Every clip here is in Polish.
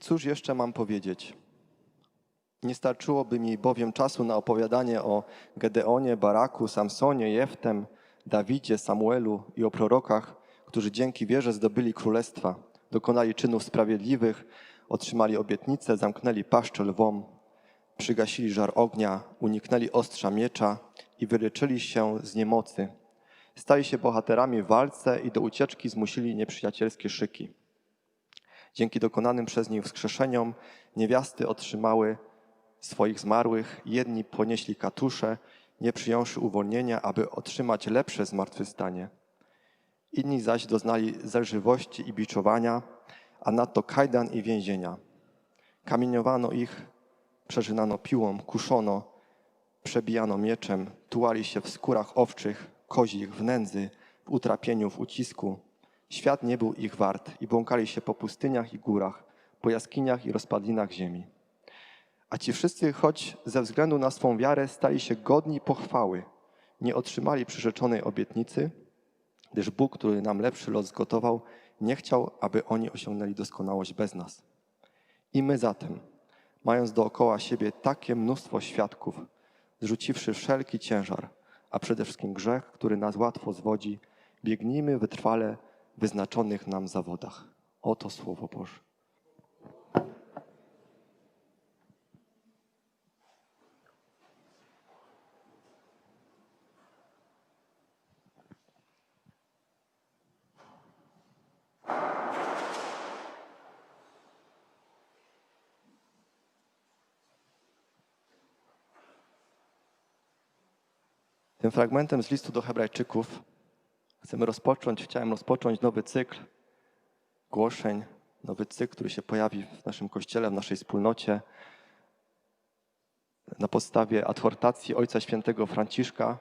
cóż jeszcze mam powiedzieć? Nie starczyłoby mi bowiem czasu na opowiadanie o Gedeonie, Baraku, Samsonie, Jeftem, Dawidzie, Samuelu i o prorokach, którzy dzięki wierze zdobyli królestwa, dokonali czynów sprawiedliwych, otrzymali obietnice, zamknęli paszczę lwom, przygasili żar ognia, uniknęli ostrza miecza i wyleczyli się z niemocy. Stali się bohaterami w walce i do ucieczki zmusili nieprzyjacielskie szyki. Dzięki dokonanym przez nich wskrzeszeniom niewiasty otrzymały swoich zmarłych, jedni ponieśli katusze, nie przyjąwszy uwolnienia, aby otrzymać lepsze zmartwychwstanie. Inni zaś doznali zelżywości i biczowania, a nadto kajdan i więzienia. Kamieniowano ich, przeżynano piłą, kuszono, przebijano mieczem, tułali się w skórach owczych, kozich, w nędzy, w utrapieniu, w ucisku. Świat nie był ich wart i błąkali się po pustyniach i górach, po jaskiniach i rozpadlinach ziemi. A ci wszyscy, choć ze względu na swą wiarę stali się godni pochwały, nie otrzymali przyrzeczonej obietnicy, gdyż Bóg, który nam lepszy los zgotował, nie chciał, aby oni osiągnęli doskonałość bez nas. I my zatem, mając dookoła siebie takie mnóstwo świadków, zrzuciwszy wszelki ciężar, a przede wszystkim grzech, który nas łatwo zwodzi, biegnijmy wytrwale wyznaczonych nam zawodach. Oto Słowo Boże. Tym fragmentem z listu do Hebrajczyków chcemy rozpocząć, chciałem rozpocząć nowy cykl głoszeń, nowy cykl, który się pojawi w naszym kościele, w naszej wspólnocie na podstawie adhortacji Ojca Świętego Franciszka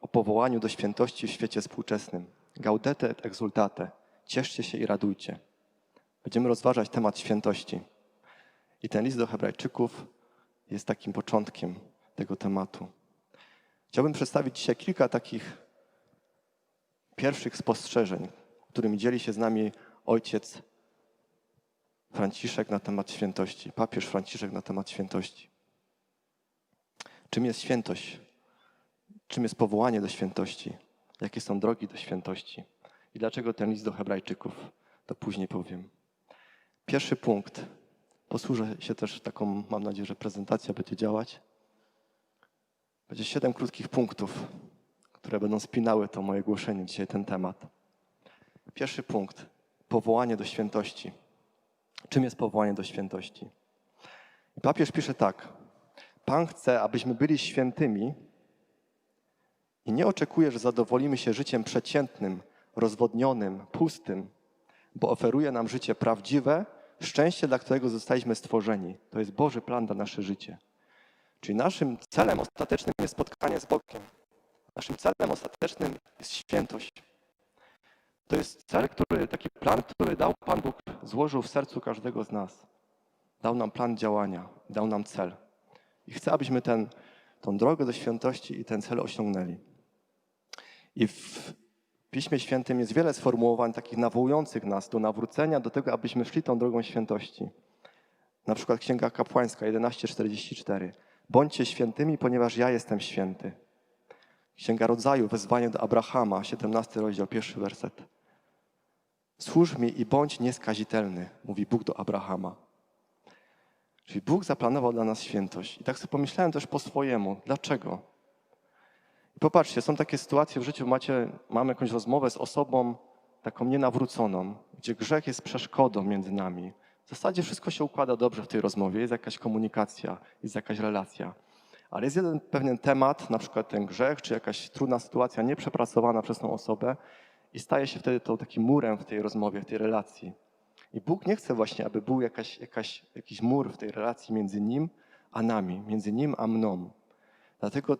o powołaniu do świętości w świecie współczesnym. Gaudete et exultate. Cieszcie się i radujcie. Będziemy rozważać temat świętości. I ten list do Hebrajczyków jest takim początkiem tego tematu. Chciałbym przedstawić dzisiaj kilka takich pierwszych spostrzeżeń, którymi dzieli się z nami ojciec Franciszek na temat świętości, papież Franciszek na temat świętości. Czym jest świętość? Czym jest powołanie do świętości? Jakie są drogi do świętości? I dlaczego ten list do Hebrajczyków? To później powiem. Pierwszy punkt. Posłużę się też taką, mam nadzieję, że prezentacja będzie działać. Będzie siedem krótkich punktów, które będą spinały to moje głoszenie dzisiaj, ten temat. Pierwszy punkt. Powołanie do świętości. Czym jest powołanie do świętości? Papież pisze tak. Pan chce, abyśmy byli świętymi i nie oczekuje, że zadowolimy się życiem przeciętnym, rozwodnionym, pustym, bo oferuje nam życie prawdziwe, szczęście, dla którego zostaliśmy stworzeni. To jest Boży plan na nasze życie. Czyli naszym celem ostatecznym jest spotkanie z Bogiem. Naszym celem ostatecznym jest świętość. To jest cel, który, taki plan, który dał Pan Bóg, złożył w sercu każdego z nas. Dał nam plan działania, dał nam cel. I chce, abyśmy ten, tą drogę do świętości i ten cel osiągnęli. I w Piśmie Świętym jest wiele sformułowań takich nawołujących nas do nawrócenia, do tego, abyśmy szli tą drogą świętości. Na przykład Księga Kapłańska 11:44. Bądźcie świętymi, ponieważ ja jestem święty. Księga Rodzaju, wezwanie do Abrahama, 17 rozdział, pierwszy werset. Służ mi i bądź nieskazitelny, mówi Bóg do Abrahama. Czyli Bóg zaplanował dla nas świętość. I tak sobie pomyślałem też po swojemu. Dlaczego? I popatrzcie, są takie sytuacje w życiu, macie, mamy jakąś rozmowę z osobą taką nienawróconą, gdzie grzech jest przeszkodą między nami. W zasadzie wszystko się układa dobrze w tej rozmowie, jest jakaś komunikacja, jest jakaś relacja. Ale jest jeden pewien temat, na przykład ten grzech, czy jakaś trudna sytuacja nieprzepracowana przez tą osobę i staje się wtedy to takim murem w tej rozmowie, w tej relacji. I Bóg nie chce właśnie, aby był jakaś, jakaś, jakiś mur w tej relacji między Nim a nami, między Nim a mną. Dlatego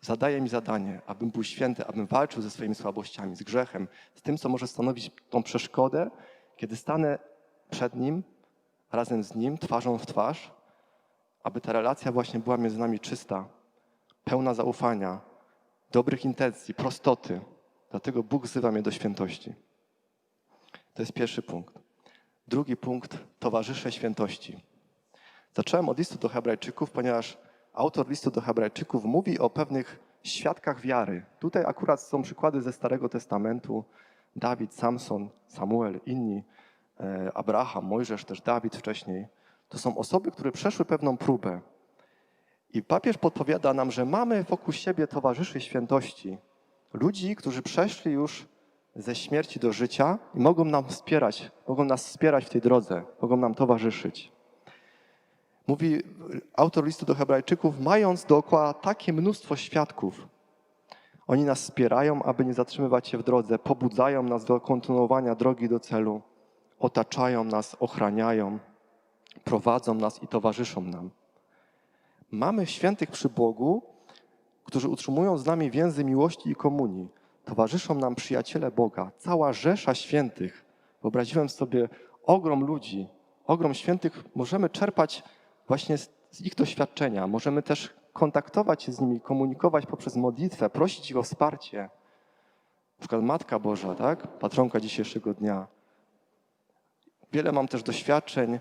zadaje mi zadanie, abym był święty, abym walczył ze swoimi słabościami, z grzechem, z tym, co może stanowić tą przeszkodę, kiedy stanę przed Nim, razem z Nim, twarzą w twarz, aby ta relacja właśnie była między nami czysta, pełna zaufania, dobrych intencji, prostoty. Dlatego Bóg wzywa mnie do świętości. To jest pierwszy punkt. Drugi punkt towarzysze świętości. Zacząłem od listu do Hebrajczyków, ponieważ autor listu do Hebrajczyków mówi o pewnych świadkach wiary. Tutaj akurat są przykłady ze Starego Testamentu. Dawid, Samson, Samuel, inni, e, Abraham, Mojżesz, też Dawid wcześniej. To są osoby, które przeszły pewną próbę. I papież podpowiada nam, że mamy wokół siebie towarzyszy świętości. Ludzi, którzy przeszli już ze śmierci do życia i mogą nam wspierać, mogą nas wspierać w tej drodze, mogą nam towarzyszyć. Mówi autor listu do Hebrajczyków, mając dookoła takie mnóstwo świadków, oni nas wspierają, aby nie zatrzymywać się w drodze, pobudzają nas do kontynuowania drogi do celu, otaczają nas, ochraniają, prowadzą nas i towarzyszą nam. Mamy świętych przy Bogu, którzy utrzymują z nami więzy miłości i komunii. Towarzyszą nam przyjaciele Boga, cała rzesza świętych. Wyobraziłem sobie ogrom ludzi, ogrom świętych. Możemy czerpać właśnie z ich doświadczenia. Możemy też kontaktować się z nimi, komunikować poprzez modlitwę, prosić ich o wsparcie. Na przykład Matka Boża, tak? patronka dzisiejszego dnia. Wiele mam też doświadczeń,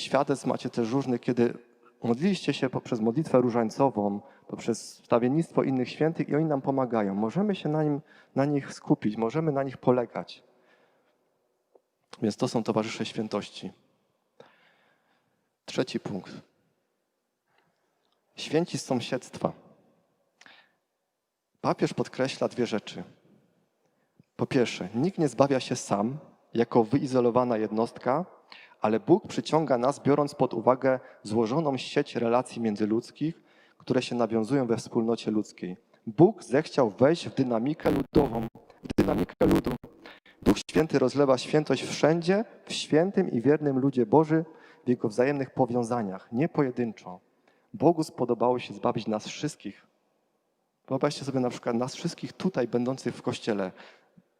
świadectw macie też różnych, kiedy modliliście się poprzez modlitwę różańcową, poprzez wstawiennictwo innych świętych i oni nam pomagają. Możemy się na, nim, na nich skupić, możemy na nich polegać. Więc to są towarzysze świętości. Trzeci punkt. Święci z sąsiedztwa. Papież podkreśla dwie rzeczy. Po pierwsze, nikt nie zbawia się sam, jako wyizolowana jednostka, ale Bóg przyciąga nas, biorąc pod uwagę złożoną sieć relacji międzyludzkich, które się nawiązują we wspólnocie ludzkiej. Bóg zechciał wejść w dynamikę ludową, w dynamikę ludu. Duch Święty rozlewa świętość wszędzie, w świętym i wiernym ludzie Boży, w jego wzajemnych powiązaniach, nie pojedynczo. Bogu spodobało się zbawić nas wszystkich. Wyobraźcie sobie na przykład nas wszystkich tutaj, będących w kościele,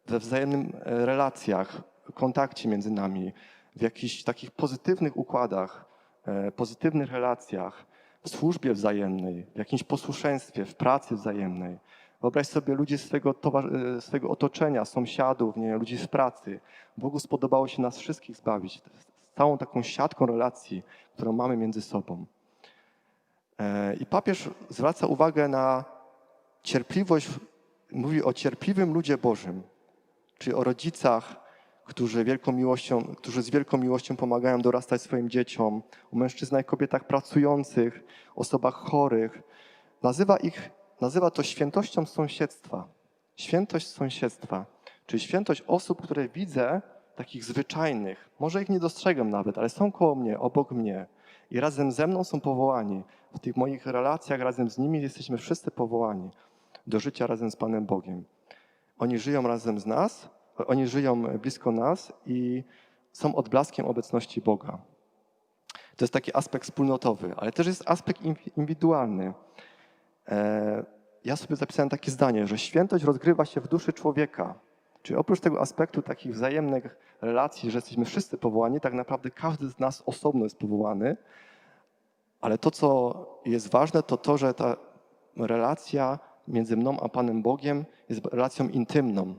we wzajemnym e, relacjach, kontakcie między nami, w jakichś takich pozytywnych układach, e, pozytywnych relacjach, w służbie wzajemnej, w jakimś posłuszeństwie, w pracy wzajemnej. Wyobraź sobie ludzi swego, towar- e, swego otoczenia, sąsiadów, nie, ludzi z pracy. Bogu spodobało się nas wszystkich zbawić. Z całą taką siatką relacji, którą mamy między sobą. E, I papież zwraca uwagę na cierpliwość, mówi o cierpliwym ludzie Bożym, czyli o rodzicach, którzy, wielką miłością, którzy z wielką miłością pomagają dorastać swoim dzieciom, o mężczyznach i kobietach pracujących, osobach chorych. Nazywa, ich, nazywa to świętością sąsiedztwa. Świętość sąsiedztwa, czyli świętość osób, które widzę, takich zwyczajnych. Może ich nie dostrzegam nawet, ale są koło mnie, obok mnie i razem ze mną są powołani. W tych moich relacjach razem z nimi jesteśmy wszyscy powołani do życia razem z Panem Bogiem. Oni żyją razem z nas, oni żyją blisko nas i są odblaskiem obecności Boga. To jest taki aspekt wspólnotowy, ale też jest aspekt in- indywidualny. E, Ja sobie zapisałem takie zdanie, że świętość rozgrywa się w duszy człowieka. Czyli oprócz tego aspektu takich wzajemnych relacji, że jesteśmy wszyscy powołani, tak naprawdę każdy z nas osobno jest powołany, ale to, co jest ważne, to to, że ta relacja między mną a Panem Bogiem jest relacją intymną.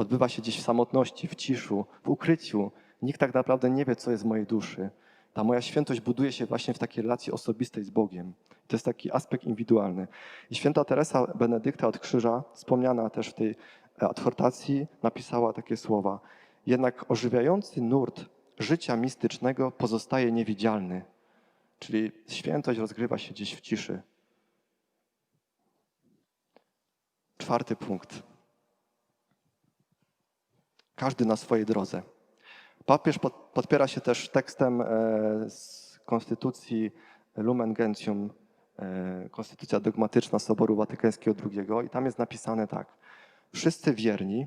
Odbywa się gdzieś w samotności, w ciszu, w ukryciu. Nikt tak naprawdę nie wie, co jest w mojej duszy. Ta moja świętość buduje się właśnie w takiej relacji osobistej z Bogiem. To jest taki aspekt indywidualny. I święta Teresa Benedykta od Krzyża, wspomniana też w tej e, adhortacji, napisała takie słowa. Jednak ożywiający nurt życia mistycznego pozostaje niewidzialny. Czyli świętość rozgrywa się gdzieś w ciszy. Czwarty punkt. Każdy na swojej drodze. Papież pod, podpiera się też tekstem e, z Konstytucji Lumen Gentium, e, Konstytucja dogmatyczna Soboru Watykańskiego II i tam jest napisane tak. Wszyscy wierni,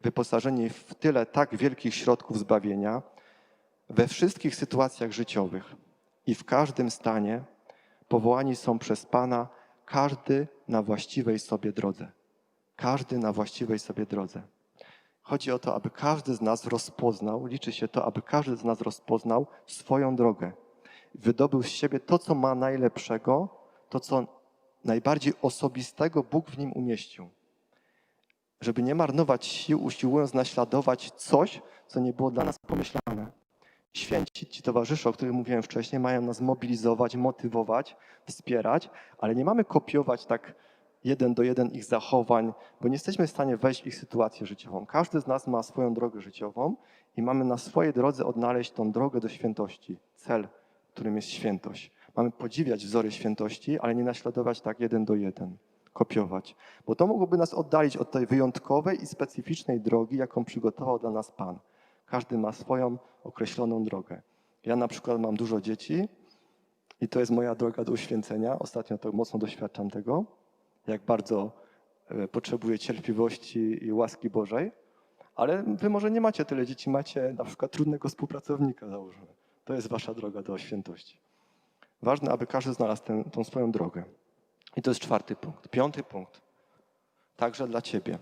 wyposażeni w tyle tak wielkich środków zbawienia, we wszystkich sytuacjach życiowych i w każdym stanie, powołani są przez Pana, każdy na właściwej sobie drodze. Każdy na właściwej sobie drodze. Chodzi o to, aby każdy z nas rozpoznał, liczy się to, aby każdy z nas rozpoznał swoją drogę. Wydobył z siebie to, co ma najlepszego, to, co najbardziej osobistego Bóg w nim umieścił. Żeby nie marnować sił, usiłując naśladować coś, co nie było dla nas pomyślane. Święci, ci towarzysze, o których mówiłem wcześniej, mają nas mobilizować, motywować, wspierać, ale nie mamy kopiować tak jeden do jeden ich zachowań, bo nie jesteśmy w stanie wejść w ich sytuację życiową. Każdy z nas ma swoją drogę życiową i mamy na swojej drodze odnaleźć tą drogę do świętości, cel, którym jest świętość. Mamy podziwiać wzory świętości, ale nie naśladować tak jeden do jeden, kopiować, bo to mogłoby nas oddalić od tej wyjątkowej i specyficznej drogi, jaką przygotował dla nas Pan. Każdy ma swoją określoną drogę. Ja na przykład mam dużo dzieci i to jest moja droga do uświęcenia. Ostatnio to mocno doświadczam tego, jak bardzo e, potrzebuję cierpliwości i łaski Bożej. Ale wy może nie macie tyle dzieci, macie na przykład trudnego współpracownika, załóżmy. To jest wasza droga do świętości. Ważne, aby każdy znalazł tę, tą swoją drogę. I to jest czwarty punkt. Piąty punkt. Także dla ciebie.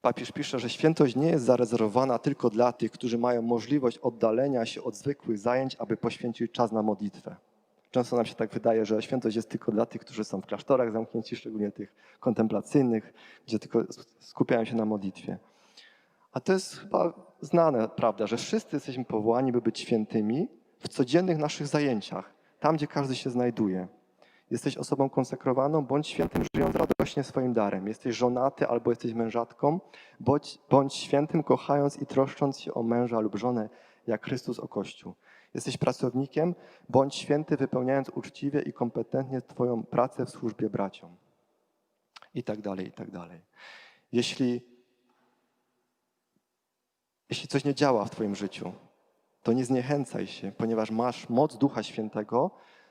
Papież pisze, że świętość nie jest zarezerwowana tylko dla tych, którzy mają możliwość oddalenia się od zwykłych zajęć, aby poświęcić czas na modlitwę. Często nam się tak wydaje, że świętość jest tylko dla tych, którzy są w klasztorach zamknięci, szczególnie tych kontemplacyjnych, gdzie tylko skupiają się na modlitwie. A to jest chyba znane, prawda, że wszyscy jesteśmy powołani, by być świętymi w codziennych naszych zajęciach, tam gdzie każdy się znajduje. Jesteś osobą konsekrowaną, bądź świętym, żyjąc radośnie swoim darem. Jesteś żonaty albo jesteś mężatką, bądź, bądź świętym, kochając i troszcząc się o męża lub żonę, jak Chrystus o Kościół. Jesteś pracownikiem, bądź święty, wypełniając uczciwie i kompetentnie Twoją pracę w służbie braciom. I tak dalej, i tak dalej. Jeśli, jeśli coś nie działa w Twoim życiu, to nie zniechęcaj się, ponieważ masz moc Ducha Świętego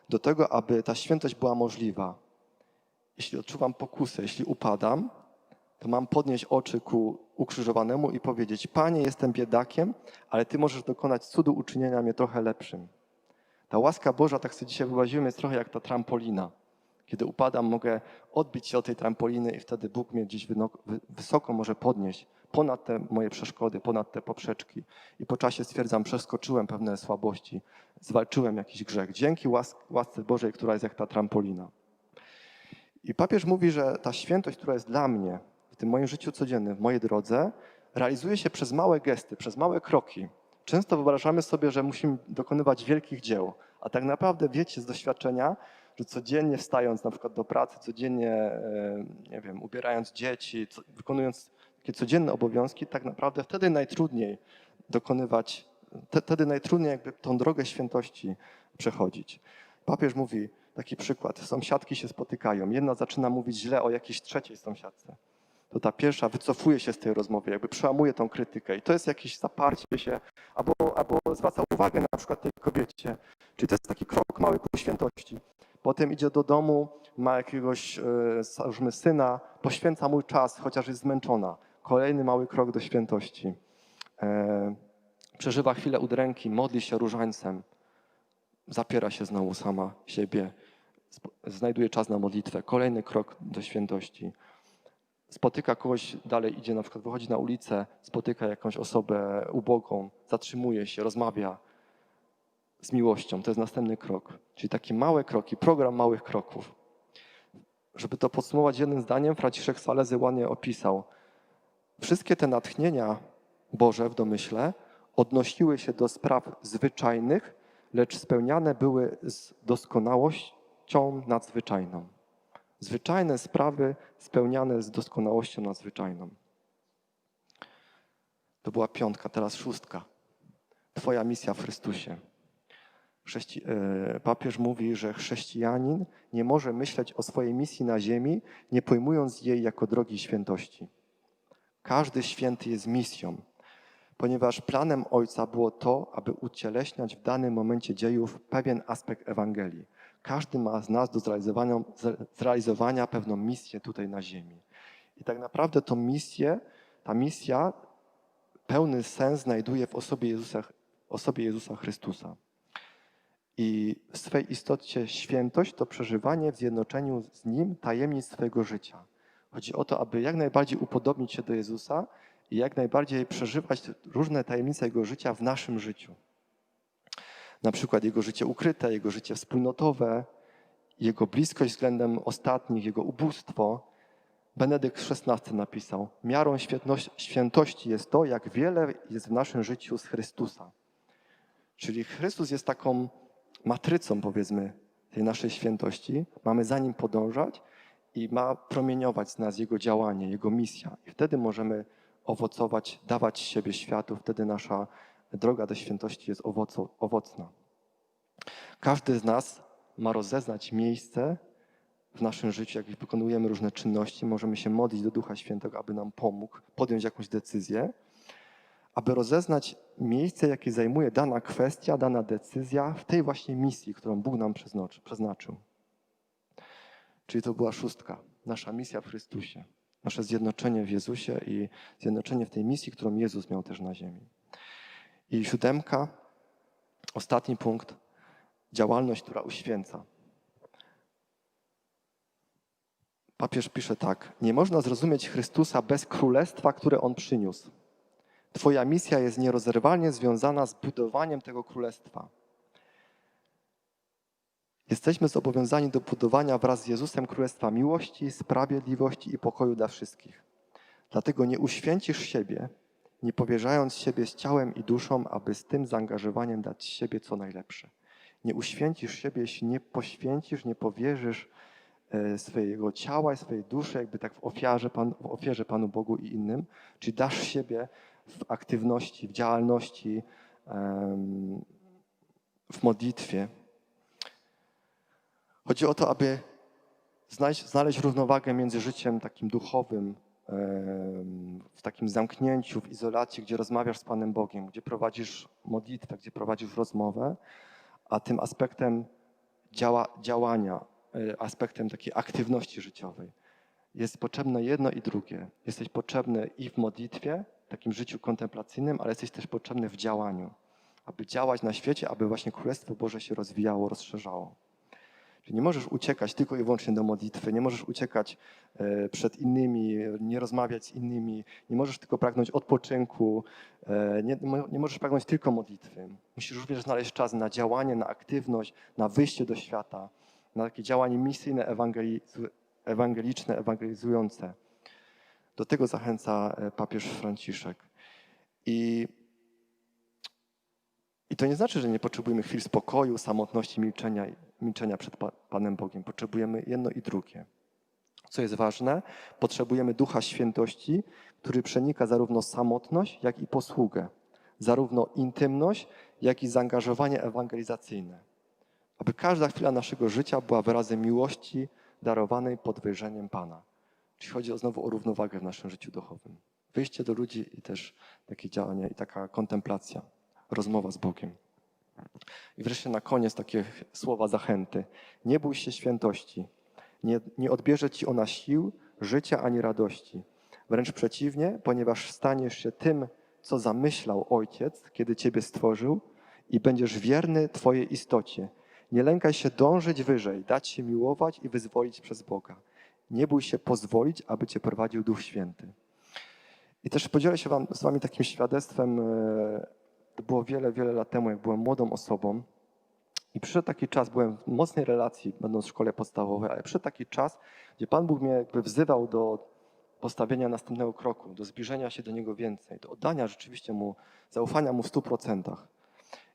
do tego, aby ta świętość była możliwa. Jeśli odczuwam pokusę, jeśli upadam, to mam podnieść oczy ku ukrzyżowanemu i powiedzieć: Panie, jestem biedakiem, ale Ty możesz dokonać cudu uczynienia mnie trochę lepszym. Ta łaska Boża, tak sobie dzisiaj wyłaziłem, jest trochę jak ta trampolina. Kiedy upadam, mogę odbić się od tej trampoliny i wtedy Bóg mnie gdzieś wysoko może podnieść, ponad te moje przeszkody, ponad te poprzeczki. I po czasie stwierdzam, przeskoczyłem pewne słabości, zwalczyłem jakiś grzech. Dzięki łasce Bożej, która jest jak ta trampolina. I papież mówi, że ta świętość, która jest dla mnie, w tym moim życiu codziennym, w mojej drodze, realizuje się przez małe gesty, przez małe kroki. Często wyobrażamy sobie, że musimy dokonywać wielkich dzieł, a tak naprawdę wiecie z doświadczenia, że codziennie wstając na przykład do pracy, codziennie, e, nie wiem, ubierając dzieci, wykonując takie codzienne obowiązki, tak naprawdę wtedy najtrudniej dokonywać, wtedy najtrudniej jakby tą drogę świętości przechodzić. Papież mówi taki przykład, sąsiadki się spotykają, jedna zaczyna mówić źle o jakiejś trzeciej sąsiadce to ta pierwsza wycofuje się z tej rozmowy, jakby przełamuje tą krytykę. I to jest jakieś zaparcie się, albo, albo zwraca uwagę na przykład tej kobiecie. Czyli to jest taki krok mały ku świętości. Potem idzie do domu, ma jakiegoś, e, syna, poświęca mój czas, chociaż jest zmęczona. Kolejny mały krok do świętości. E, przeżywa chwilę udręki, modli się różańcem, zapiera się znowu sama siebie, znajduje czas na modlitwę. Kolejny krok do świętości spotyka kogoś, dalej idzie, na przykład wychodzi na ulicę, spotyka jakąś osobę ubogą, zatrzymuje się, rozmawia z miłością. To jest następny krok. Czyli takie małe kroki, program małych kroków. Żeby to podsumować jednym zdaniem, Franciszek Salezy ładnie opisał. Wszystkie te natchnienia Boże w domyśle odnosiły się do spraw zwyczajnych, lecz spełniane były z doskonałością nadzwyczajną. Zwyczajne sprawy spełniane z doskonałością nadzwyczajną. To była piątka, teraz szóstka. Twoja misja w Chrystusie. Chrześci e, papież mówi, że chrześcijanin nie może myśleć o swojej misji na ziemi, nie pojmując jej jako drogi świętości. Każdy święty jest misją, ponieważ planem Ojca było to, aby ucieleśniać w danym momencie dziejów pewien aspekt Ewangelii każdy ma z nas do zrealizowania, zrealizowania pewną misję tutaj na ziemi. I tak naprawdę tą misję, ta misja pełny sens znajduje w osobie Jezusa, osobie Jezusa Chrystusa. I w swej istocie świętość to przeżywanie w zjednoczeniu z Nim tajemnic swojego życia. Chodzi o to, aby jak najbardziej upodobnić się do Jezusa i jak najbardziej przeżywać różne tajemnice Jego życia w naszym życiu na przykład jego życie ukryte, jego życie wspólnotowe, jego bliskość względem ostatnich, jego ubóstwo. Benedykt XVI napisał: Miarą świętości jest to, jak wiele jest w naszym życiu z Chrystusa. Czyli Chrystus jest taką matrycą, powiedzmy, tej naszej świętości. Mamy za nim podążać i ma promieniować z nas Jego działanie, Jego misja. I wtedy możemy owocować, dawać siebie światu, wtedy nasza droga do świętości jest owocna. Każdy z nas ma rozeznać miejsce w naszym życiu, jak wykonujemy różne czynności, możemy się modlić do Ducha Świętego, aby nam pomógł podjąć jakąś decyzję, aby rozeznać miejsce, jakie zajmuje dana kwestia, dana decyzja w tej właśnie misji, którą Bóg nam przeznaczy- przeznaczył. Czyli to była szóstka, nasza misja w Chrystusie, nasze zjednoczenie w Jezusie i zjednoczenie w tej misji, którą Jezus miał też na ziemi. I siódemka, ostatni punkt, działalność, która uświęca. Papież pisze tak: Nie można zrozumieć Chrystusa bez królestwa, które on przyniósł. Twoja misja jest nierozerwalnie związana z budowaniem tego królestwa. Jesteśmy zobowiązani do budowania wraz z Jezusem królestwa miłości, sprawiedliwości i pokoju dla wszystkich. Dlatego nie uświęcisz siebie, nie powierzając siebie z ciałem i duszą, aby z tym zaangażowaniem dać siebie co najlepsze. Nie uświęcisz siebie, jeśli nie poświęcisz, nie powierzysz e, swojego ciała i swojej duszy, jakby tak w ofierze, Pan, w ofierze Panu Bogu i innym, czyli dasz siebie w aktywności, w działalności, w modlitwie. Chodzi o to, aby znaleźć, znaleźć równowagę między życiem takim duchowym, w takim zamknięciu, w izolacji, gdzie rozmawiasz z Panem Bogiem, gdzie prowadzisz modlitwę, gdzie prowadzisz rozmowę, a tym aspektem działa, działania, e, aspektem takiej aktywności życiowej. Jest potrzebne jedno i drugie. Jesteś potrzebny i w modlitwie, takim życiu kontemplacyjnym, ale jesteś też potrzebny w działaniu, aby działać na świecie, aby właśnie Królestwo Boże się rozwijało, rozszerzało. Czyli nie możesz uciekać tylko i wyłącznie do modlitwy, nie możesz uciekać e, przed innymi, nie rozmawiać z innymi, nie możesz tylko pragnąć odpoczynku, e, nie, nie możesz pragnąć tylko modlitwy. Musisz również znaleźć czas na działanie, na aktywność, na wyjście do świata, na takie działanie misyjne, ewangeliczne, ewangelizujące. Do tego zachęca e, papież Franciszek. I, I to nie znaczy, że nie potrzebujemy chwil spokoju, samotności, milczenia, milczenia przed Pa- Panem Bogiem. Potrzebujemy jedno i drugie. Co jest ważne, potrzebujemy Ducha Świętości, który przenika zarówno samotność, jak i posługę, zarówno intymność, jak i zaangażowanie ewangelizacyjne. Aby każda chwila naszego życia była wyrazem miłości darowanej pod wejrzeniem Pana. Czyli chodzi znowu o równowagę w naszym życiu duchowym. Wyjście do ludzi i też takie działanie i taka kontemplacja, rozmowa z Bogiem. I wreszcie na koniec takie słowa zachęty. Nie bój się świętości. Nie, nie odbierze ci ona sił, życia ani radości. Wręcz przeciwnie, ponieważ staniesz się tym, co zamyślał Ojciec, kiedy ciebie stworzył i będziesz wierny Twojej istocie. Nie lękaj się dążyć wyżej, dać się miłować i wyzwolić przez Boga. Nie bój się pozwolić, aby cię prowadził Duch Święty. I też podzielę się wam, z Wami takim świadectwem. To było wiele, wiele lat temu, jak byłem młodą osobą. I przyszedł taki czas, byłem w mocnej relacji, będąc w szkole podstawowej, ale przyszedł taki czas, gdzie Pan Bóg mnie jakby wzywał do postawienia następnego kroku, do zbliżenia się do Niego więcej, do oddania rzeczywiście Mu, zaufania Mu w stu procentach.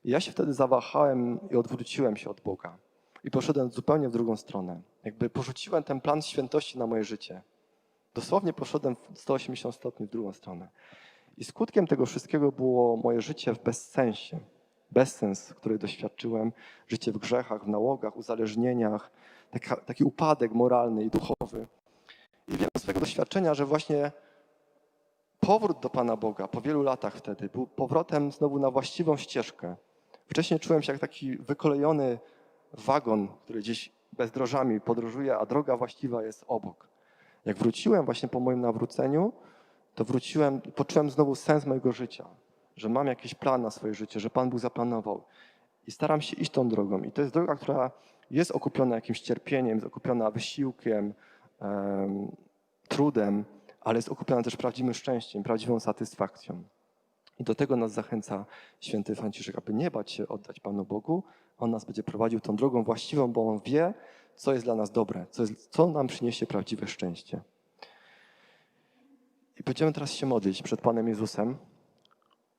Ja się wtedy zawahałem i odwróciłem się od Boga. I poszedłem zupełnie w drugą stronę. Jakby porzuciłem ten plan świętości na moje życie. Dosłownie poszedłem w 180 stopni w drugą stronę. I skutkiem tego wszystkiego było moje życie w bezsensie. Bezsens, który doświadczyłem, życie w grzechach, w nałogach, uzależnieniach, taki upadek moralny i duchowy. I wiem z swojego doświadczenia, że właśnie powrót do Pana Boga po wielu latach wtedy był powrotem znowu na właściwą ścieżkę. Wcześniej czułem się jak taki wykolejony wagon, który gdzieś bezdrożami podróżuje, a droga właściwa jest obok. Jak wróciłem właśnie po moim nawróceniu, to wróciłem, poczułem znowu sens mojego życia, że mam jakiś plan na swoje życie, że Pan Bóg zaplanował. I staram się iść tą drogą. I to jest droga, która jest okupiona jakimś cierpieniem, jest okupiona wysiłkiem, em, trudem, ale jest okupiona też prawdziwym szczęściem, prawdziwą satysfakcją. I do tego nas zachęca święty Franciszek, aby nie bać się oddać Panu Bogu. On nas będzie prowadził tą drogą właściwą, bo On wie, co jest dla nas dobre, co, jest, co nam przyniesie prawdziwe szczęście. I będziemy teraz się modlić przed Panem Jezusem.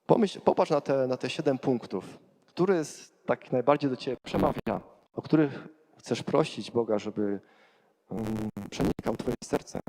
Pomyśl, popatrz na te, na te siedem punktów, który z, tak najbardziej do Ciebie przemawia, o których chcesz prosić Boga, żeby um, przenikał Twoje serce?